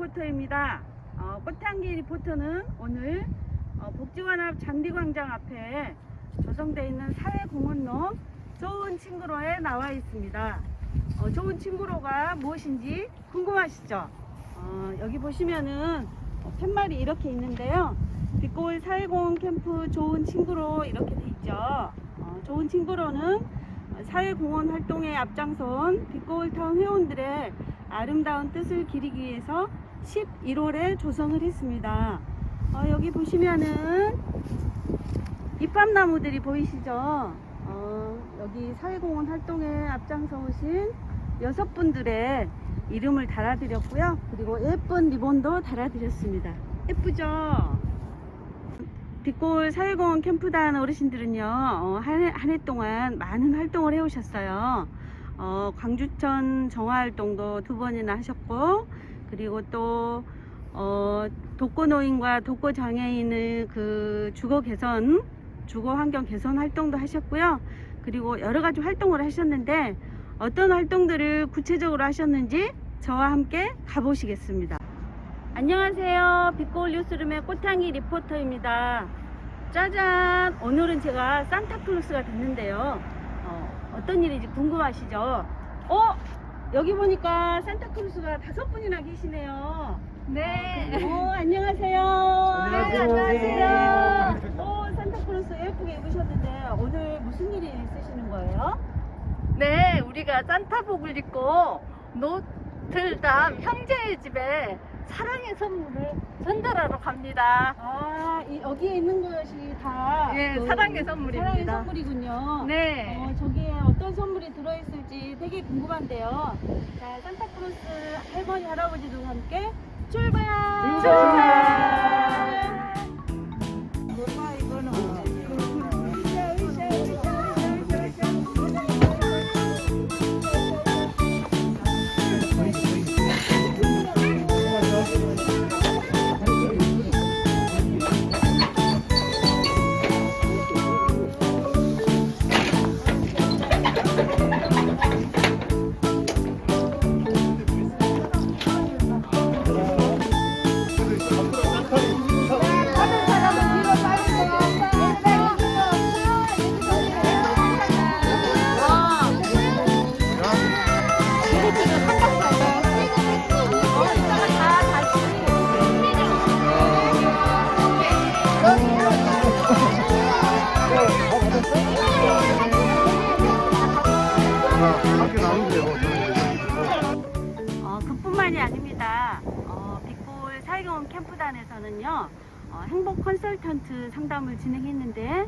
리포터입니다. 어, 꽃향기 리포터는 오늘 어, 복지관 앞 잔디광장 앞에 조성되어 있는 사회공헌로 좋은 친구로에 나와 있습니다. 어, 좋은 친구로가 무엇인지 궁금하시죠? 어, 여기 보시면은 어, 팻말이 이렇게 있는데요. 빛골 사회공헌 캠프 좋은 친구로 이렇게 돼 있죠. 어, 좋은 친구로는 사회공헌 활동에 앞장선 빛골타운 회원들의 아름다운 뜻을 기리기 위해서 11월에 조성을 했습니다. 어, 여기 보시면은 잎밥나무들이 보이시죠? 어, 여기 사회공헌 활동에 앞장서 오신 여섯 분들의 이름을 달아드렸고요. 그리고 예쁜 리본도 달아드렸습니다. 예쁘죠? 빛골 사회공헌 캠프단 어르신들은요, 어, 한, 해- 한 해 동안 많은 활동을 해오셨어요. 어, 광주천 정화활동도 두 번이나 하셨고, 그리고 또, 어, 독거노인과 독거장애인의 그 주거 개선, 주거 환경 개선 활동도 하셨고요. 그리고 여러 가지 활동을 하셨는데, 어떤 활동들을 구체적으로 하셨는지 저와 함께 가보시겠습니다. 안녕하세요. 빛골 뉴스룸의 꽃향이 리포터입니다. 짜잔! 오늘은 제가 산타클로스가 됐는데요. 어, 떤 일인지 궁금하시죠? 어? 여기 보니까 산타클로스가 다섯 분이나 계시네요. 네. 어, 안녕하세요. 안녕하세요. 안녕하세요. 어, 산타클로스 예쁘게 입으셨는데 오늘 무슨 일이 있으시는 거예요? 네, 우리가 산타복을 입고 노틀담 형제의 집에 사랑의 선물을 전달하러 갑니다. 아, 이, 여기에 있는 것이 다 예, 그 사랑의 선물입니다. 사랑의 선물이군요. 네. 선물이 들어있을지 되게 궁금한데요. 자, 산타크로스 할머니, 할아버지들과 함께 출발! 출발! 뿐만이 아닙니다. 어, 빛골 사회공헌 캠프단에서는요, 어, 행복 컨설턴트 상담을 진행했는데,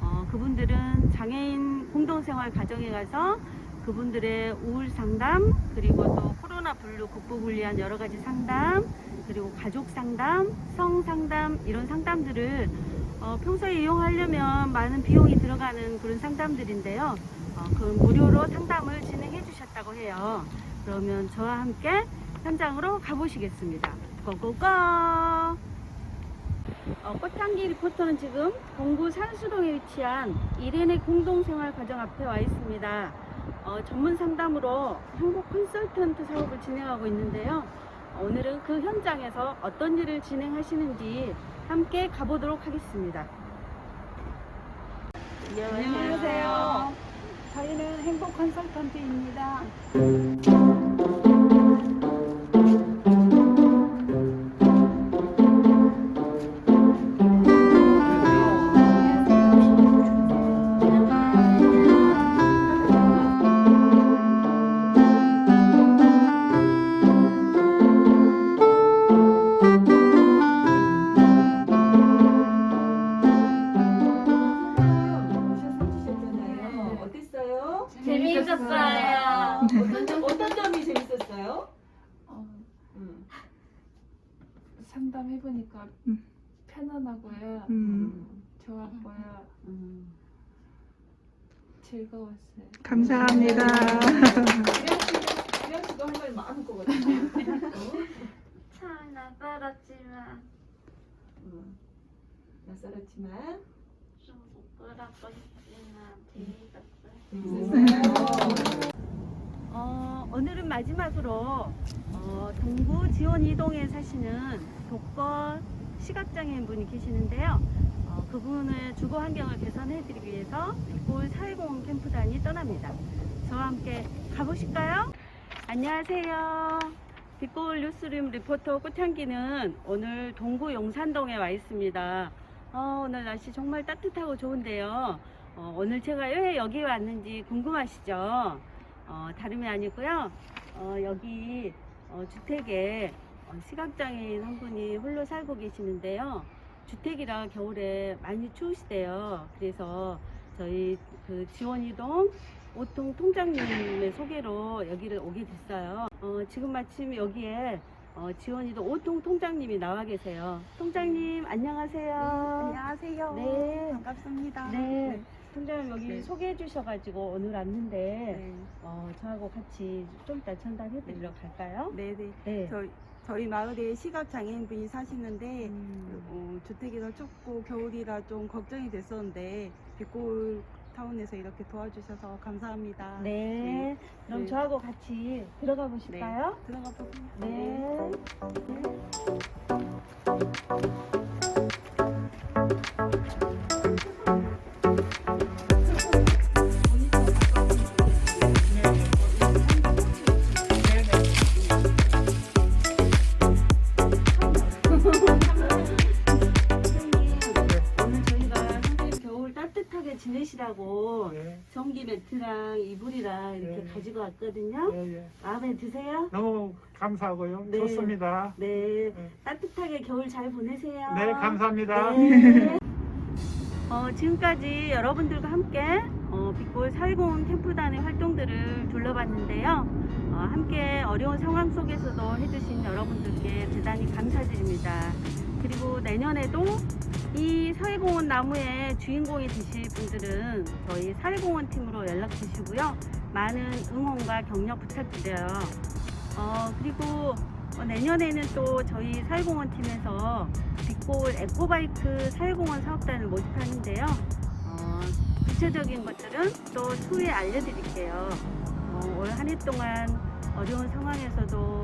어, 그분들은 장애인 공동생활 가정에 가서 그분들의 우울 상담, 그리고 또 코로나 블루 극복을 위한 여러 가지 상담, 그리고 가족 상담, 성 상담, 이런 상담들을 어, 평소에 이용하려면 많은 비용이 들어가는 그런 상담들인데요. 어, 그 무료로 상담을 진행해 주셨다고 해요. 그러면 저와 함께 현장으로 가보시겠습니다. 고고고! 어, 꽃향기 리포터는 지금 동구 산수동에 위치한 이레네 공동생활 가정 앞에 와 있습니다. 어, 전문 상담으로 행복 컨설턴트 사업을 진행하고 있는데요. 오늘은 그 현장에서 어떤 일을 진행하시는지 함께 가보도록 하겠습니다. 안녕하세요. 저희는 행복 컨설턴트입니다. 상담해보니까 편안하고요. 음. 좋았고요. 음. 즐거웠어요. 감사합니다. 주영 씨도 할말 많을 것 같아요. 참 낯설었지만 음. 낯설었지만 좀 부끄럽고 싶지만 재미있었어요. 재밌었 어, 오늘은 마지막으로 어, 동구 지원 이동에 사시는 독거 시각장애인 분이 계시는데요. 어, 그분의 주거 환경을 개선해드리기 위해서 빛골 사회공헌 캠프단이 떠납니다. 저와 함께 가보실까요? 안녕하세요. 빛골 뉴스룸 리포터 꽃향기는 오늘 동구 용산동에 와 있습니다. 어, 오늘 날씨 정말 따뜻하고 좋은데요. 어, 오늘 제가 왜 여기 왔는지 궁금하시죠? 어, 다름이 아니고요. 어, 여기 어, 주택에 어, 시각장애인 한 분이 홀로 살고 계시는데요. 주택이라 겨울에 많이 추우시대요. 그래서 저희 그 지원이동 오통 통장님의 소개로 여기를 오게 됐어요. 어, 지금 마침 여기에 어, 지원이동 오통 통장님이 나와 계세요. 통장님 안녕하세요. 안녕하세요. 네. 반갑습니다. 네. 통장님 여기 네. 소개해 주셔가지고 오늘 왔는데 네. 어, 저하고 같이 좀 이따 전달해 드리러 갈까요? 네, 네. 네. 저, 저희 마을에 시각 장애인 분이 사시는데 음, 어, 주택이라 좁고 겨울이라 좀 걱정이 됐었는데 백골 타운에서 이렇게 도와주셔서 감사합니다. 네. 그럼 네. 저하고 같이 들어가 보실까요? 들어가 보세요. 네. 오 전기 매트랑 이불이랑 이렇게 네. 가지고 왔거든요. 예, 예. 마음에 드세요? 너무 감사하고요. 네. 좋습니다. 네. 네. 따뜻하게 겨울 잘 보내세요. 네, 감사합니다. 네. 어, 지금까지 여러분들과 함께 어, 빛골 살공 캠프단의 활동들을 둘러봤는데요. 어, 함께 어려운 상황 속에서도 해주신 여러분들께 대단히 감사드립니다. 그리고 내년에도 이 사회공원 나무의 주인공이 되실 분들은 저희 사회공원 팀으로 연락 주시고요. 많은 응원과 격려 부탁드려요. 어, 그리고 어, 내년에는 또 저희 사회공원 팀에서 빛골 에코바이크 사회공원 사업단을 모집하는데요. 어, 구체적인 것들은 또 추후에 알려드릴게요. 어, 올 한 해 동안 어려운 상황에서도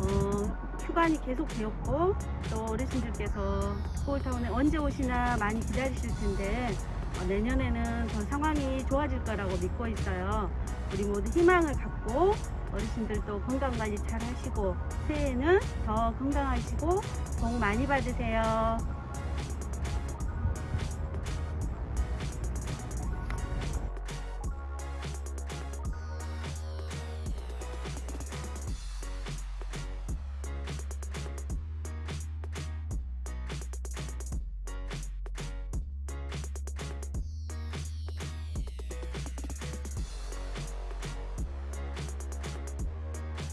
어, 휴관이 계속 되었고 또 어르신들께서 서울타운에 언제 오시나 많이 기다리실 텐데 어, 내년에는 더 상황이 좋아질 거라고 믿고 있어요. 우리 모두 희망을 갖고 어르신들도 건강 관리 잘 하시고 새해에는 더 건강하시고 복 많이 받으세요.